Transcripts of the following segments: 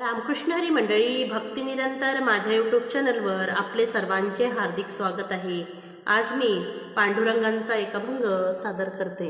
रामकृष्ण हरी मंडळी भक्तिनिरंतर माझ्या यूट्यूब चॅनलवर आपले सर्वांचे हार्दिक स्वागत आहे. आज मी पांडुरंगांचा एक अभंग सादर करते.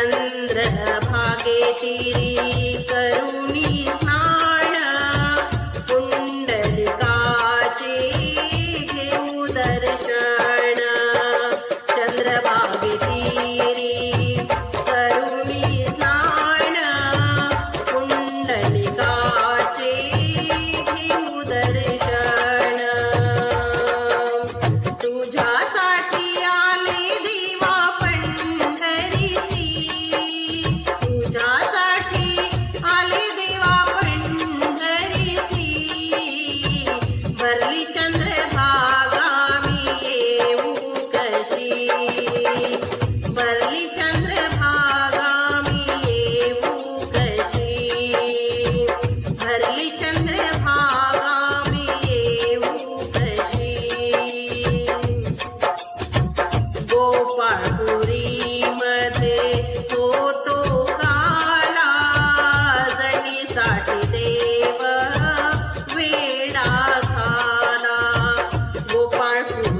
चन्द्रभागे तिरी करुणी स्नान पुण्डलिकाचे घेऊ दर्शन चन्द्रभागे तिरी करुणी स्नान पुण्डलिकाचे घेऊ दर्शन Thank you.